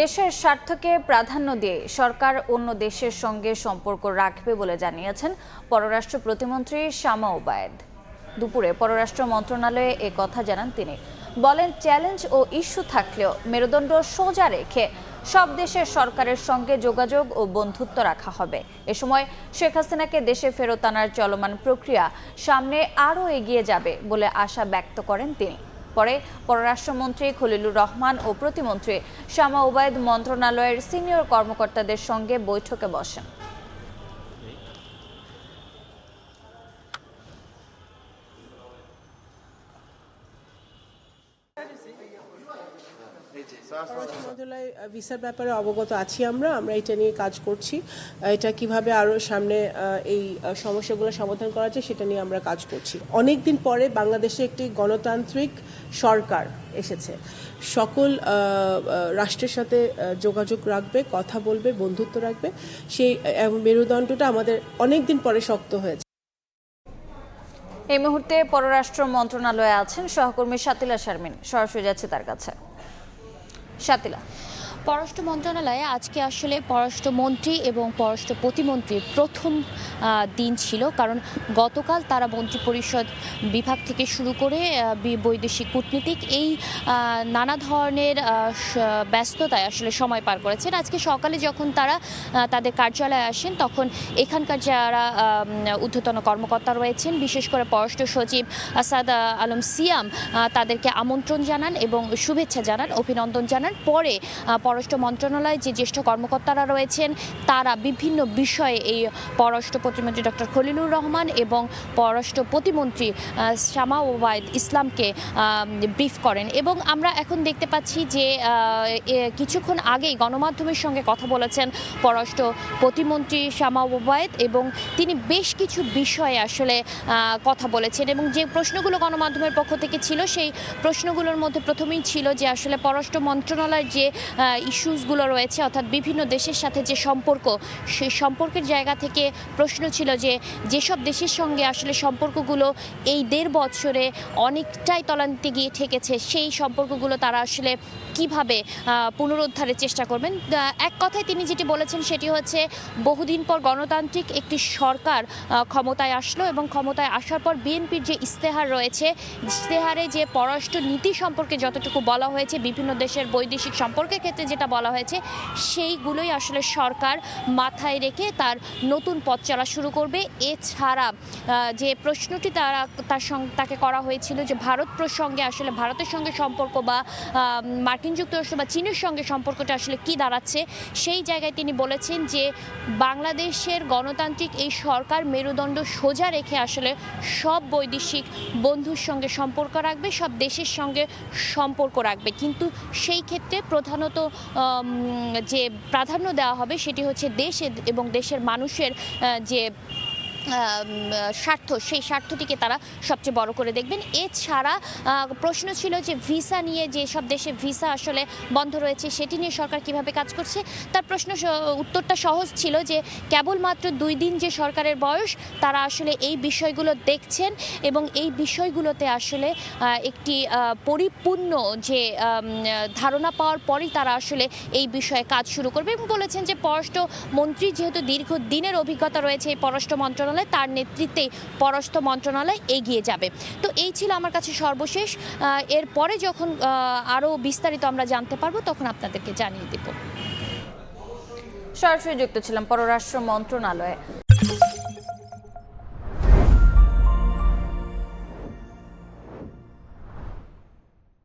দেশের স্বার্থকে প্রাধান্য দিয়ে সরকার অন্য দেশের সঙ্গে সম্পর্ক রাখবে বলে জানিয়েছেন পররাষ্ট্র প্রতিমন্ত্রী শামা ওবায়েদ। দুপুরে পররাষ্ট্র মন্ত্রণালয়ে এ কথা জানান তিনি। বলেন, চ্যালেঞ্জ ও ইস্যু থাকলেও মেরুদণ্ড সোজা রেখে সব দেশের সরকারের সঙ্গে যোগাযোগ ও বন্ধুত্ব রাখা হবে। এ সময় শেখ হাসিনাকে দেশে ফেরত আনার চলমান প্রক্রিয়া সামনে আরও এগিয়ে যাবে বলে আশা ব্যক্ত করেন তিনি। পরে পররাষ্ট্রমন্ত্রী খলিলুর রহমান ও প্রতিমন্ত্রী শামা ওবায়দ মন্ত্রণালয়ের সিনিয়র কর্মকর্তাদের সঙ্গে বৈঠকে বসেন। ভিসার ব্যাপারে অবগত আছি আমরা। আমরা এটা নিয়ে কাজ করছি। এটা কীভাবে আরও সামনে এই সমস্যাগুলো সমাধান করা যায় সেটা নিয়ে আমরা কাজ করছি। অনেকদিন পরে বাংলাদেশে একটি গণতান্ত্রিক সরকার এসেছে। সকল রাষ্ট্রের সাথে যোগাযোগ রাখবে কথা বলবে বন্ধুত্ব রাখবে। সেই মেরুদণ্ডটা আমাদের অনেকদিন পরে শক্ত হয়েছে। এই মুহূর্তে পররাষ্ট্র মন্ত্রণালয়ে আছেন সহকর্মী শাতিলা শারমিন। সরাসরি যাচ্ছে তার কাছে। শাতিলা পররাষ্ট্র মন্ত্রণালয়ে আজকে আসলে পররাষ্ট্রমন্ত্রী এবং পররাষ্ট্র প্রতিমন্ত্রীর প্রথম দিন ছিল। কারণ গতকাল তারা মন্ত্রিপরিষদ বিভাগ থেকে শুরু করে বৈদেশিক কূটনীতিক এই নানা ধরনের ব্যস্ততায় আসলে সময় পার করেছেন। আজকে সকালে যখন তারা তাদের কার্যালয়ে আসেন, তখন এখানকার যারা ঊর্ধ্বতন কর্মকর্তা রয়েছেন, বিশেষ করে পররাষ্ট্র সচিব আসাদ আলম সিয়াম তাদেরকে আমন্ত্রণ জানান এবং শুভেচ্ছা জানান, অভিনন্দন জানান। পরে পররাষ্ট্র মন্ত্রণালয়ে, যে জ্যেষ্ঠ কর্মকর্তারা রয়েছেন, তারা বিভিন্ন বিষয়ে এই পররাষ্ট্র প্রতিমন্ত্রী ডক্টর খলিলুর রহমান এবং পররাষ্ট্র প্রতিমন্ত্রী শামা ওবায়দ ইসলামকে ব্রিফ করেন। এবং আমরা এখন দেখতে পাচ্ছি যে কিছুক্ষণ আগেই গণমাধ্যমের সঙ্গে কথা বলেছেন পররাষ্ট্র প্রতিমন্ত্রী শামা ওবায়দ এবং তিনি বেশ কিছু বিষয়ে আসলে কথা বলেছেন এবং যে প্রশ্নগুলো গণমাধ্যমের পক্ষ থেকে ছিল, সেই প্রশ্নগুলোর মধ্যে প্রথমেই ছিল যে আসলে পররাষ্ট্র মন্ত্রণালয়ের যে ইস্যুসগুলো রয়েছে, অর্থাৎ বিভিন্ন দেশের সাথে যে সম্পর্ক, সেই সম্পর্কের জায়গা থেকে প্রশ্ন ছিল যে যেসব দেশের সঙ্গে আসলে সম্পর্কগুলো এই দেড় বছরে অনেকটাই তলান্তে গিয়ে ঠেকেছে, সেই সম্পর্কগুলো তারা আসলে কীভাবে পুনরুদ্ধারের চেষ্টা করবেন? এক কথায় তিনি যেটি বলেছেন সেটি হচ্ছে বহুদিন পর গণতান্ত্রিক একটি সরকার ক্ষমতায় আসলো এবং ক্ষমতায় আসার পর বিএনপির যে ইস্তেহার রয়েছে ইস্তেহারে যে পররাষ্ট্র নীতি সম্পর্কে যতটুকু বলা হয়েছে, বিভিন্ন দেশের বৈদেশিক সম্পর্কের ক্ষেত্রে যেটা বলা হয়েছে, সেইগুলোই আসলে সরকার মাথায় রেখে তার নতুন পথ চলা শুরু করবে। এছাড়া যে প্রশ্নটি তারা, তার তাকে করা হয়েছিল যে ভারত প্রসঙ্গে আসলে ভারতের সঙ্গে সম্পর্ক বা মার্কিন যুক্তরাষ্ট্র বা চীনের সঙ্গে সম্পর্কটা আসলে কি দাঁড়াচ্ছে, সেই জায়গায় তিনি বলেছেন যে বাংলাদেশের গণতান্ত্রিক এই সরকার মেরুদণ্ড সোজা রেখে আসলে সব বৈদেশিক বন্ধুর সঙ্গে সম্পর্ক রাখবে, সব দেশের সঙ্গে সম্পর্ক রাখবে। কিন্তু সেই ক্ষেত্রে প্রধানত যে প্রাধান্য দেওয়া হবে সেটি হচ্ছে দেশ এবং দেশের মানুষের যে স্বার্থ, সেই স্বার্থটিকে তারা সবচেয়ে বড় করে দেখবেন। এছাড়া প্রশ্ন ছিল যে ভিসা নিয়ে যে সব দেশে ভিসা আসলে বন্ধ রয়েছে, সেটি নিয়ে সরকার কীভাবে কাজ করছে? তার প্রশ্ন উত্তরটা সহজ ছিল যে কেবলমাত্র দুই দিন যে সরকারের বয়স, তারা আসলে এই বিষয়গুলো দেখছেন এবং এই বিষয়গুলোতে আসলে একটি পরিপূর্ণ যে ধারণা পাওয়ার পরই তারা আসলে এই বিষয়ে কাজ শুরু করবে এবং বলেছেন যে পররাষ্ট্র মন্ত্রী যেহেতু দীর্ঘ দিনের অভিজ্ঞতা রয়েছে এই পররাষ্ট্র মন্ত্রণালয় তার নেতৃত্বে পররাষ্ট্র মন্ত্রণালয় এগিয়ে যাবে। তো এই ছিল আমার কাছে সর্বশেষ। এরপরে যখন আরও বিস্তারিত আমরা জানতে পারব, তখন আপনাদেরকে জানিয়ে দেব। সরাসরি যুক্ত ছিলাম পররাষ্ট্র মন্ত্রণালয়ে।